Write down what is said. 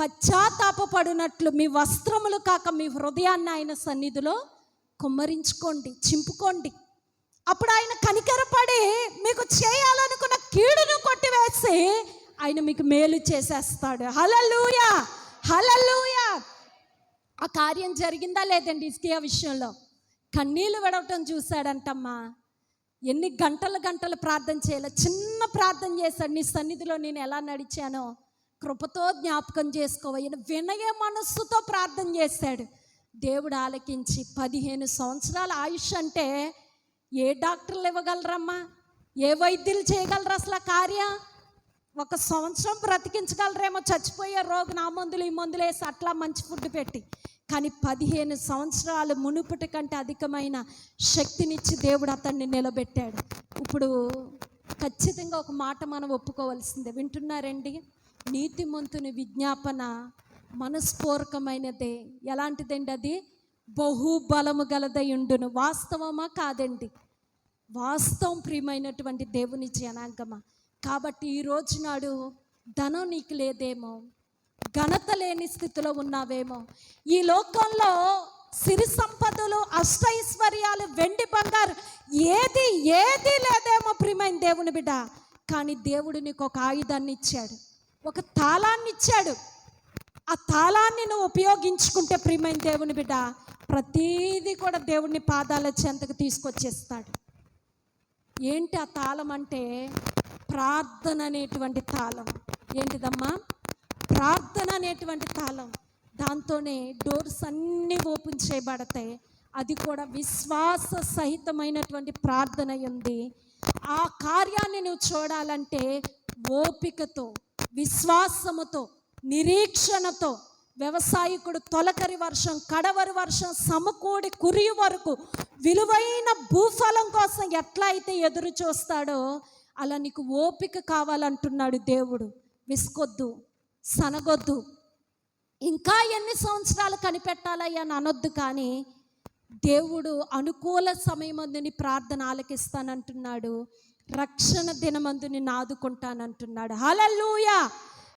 పశ్చాత్తాపపడినట్లు మీ వస్త్రములు కాక మీ హృదయాన్ని ఆయన సన్నిధిలో కుమ్మరించుకోండి చింపుకోండి. అప్పుడు ఆయన కనికరపడి మీకు చేయాలనుకున్న కీడును కొట్టివేసి ఆయన మీకు మేలు చేసేస్తాడు. హలలుయా హలలుయా ఆ కార్యం జరిగిందా లేదండి ఇస్కియా విషయంలో? కన్నీళ్ళు విడవటం చూశాడంటమ్మా. ఎన్ని గంటలు గంటలు ప్రార్థన చేయాలి? చిన్న ప్రార్థన చేశాడు. నీ సన్నిధిలో నేను ఎలా నడిచానో కృపతో జ్ఞాపకం చేసుకోవయ్యను వినయ మనస్సుతో ప్రార్థన చేశాడు దేవుడు ఆలకించి పదిహేను సంవత్సరాల ఆయుష్ అంటే ఏ డాక్టర్లు ఇవ్వగలరమ్మా? ఏ వైద్యులు చేయగలరు అసలు కార్య కార్యం? ఒక సంవత్సరం బ్రతికించగలరేమో చచ్చిపోయే రోగి నా మందులు ఈ మందులు వేసి అట్లా మంచి ఫుడ్ పెట్టి. కానీ పదిహేను సంవత్సరాలు మునుపటి కంటే అధికమైన శక్తినిచ్చి దేవుడు అతన్ని నిలబెట్టాడు. ఇప్పుడు ఖచ్చితంగా ఒక మాట మనం ఒప్పుకోవాల్సిందే. వింటున్నారండి? నీతిమంతుని విజ్ఞాపన మనస్పూర్వకమైనదే. ఎలాంటిదండి అది? బహుబలము గలదై ఉండును. వాస్తవమా కాదండి. వాస్తవం ప్రియమైనటువంటి దేవుని జనాంగమా. కాబట్టి ఈ రోజు నాడు ధనం నీకు లేదేమో. ఘనత లేని స్థితిలో ఉన్నావేమో. ఈ లోకంలో సిరి సంపదలు అష్టైశ్వర్యాలు వెండి బంగారు ఏది ఏది లేదేమో ప్రియమైన దేవుని బిడ్డ. కానీ దేవుడు నీకు ఒక ఆయుధాన్ని ఇచ్చాడు. ఒక తాళాన్ని ఇచ్చాడు ఆ తాళాన్ని నువ్వు ఉపయోగించుకుంటే ప్రియమైన దేవుని బిడ్డ ప్రతీది కూడా దేవుని పాదాల చెంతకు తీసుకొచ్చేస్తాడు. ఏంటి ఆ తాళం అంటే? ప్రార్థన అనేటువంటి తాళం. ఏంటిదమ్మా? ప్రార్థన అనేటువంటి తాళం. దాంతోనే డోర్స్ అన్నీ ఓపెన్ చేయబడతాయి. అది కూడా విశ్వాస సహితమైనటువంటి ప్రార్థన ఉంది. ఆ కార్యాన్ని నువ్వు చూడాలంటే ఓపికతో విశ్వాసముతో నిరీక్షణతో వ్యవసాయకుడు తొలకరి వర్షం కడవరి వర్షం సమకూడి కురియు వరకు విలువైన భూఫలం కోసం ఎట్లా అయితే ఎదురు చూస్తాడో అలా నీకు ఓపిక కావాలంటున్నాడు దేవుడు. విసుకొద్దు సనగొద్దు. ఇంకా ఎన్ని సంవత్సరాలు కనిపెట్టాలయ్యా అని అనొద్దు కానీ దేవుడు అనుకూల సమయమందుని ప్రార్థన ఆలకిస్తానంటున్నాడు. రక్షణ దినమందుని నాదుకుంటానంటున్నాడు హలలుయా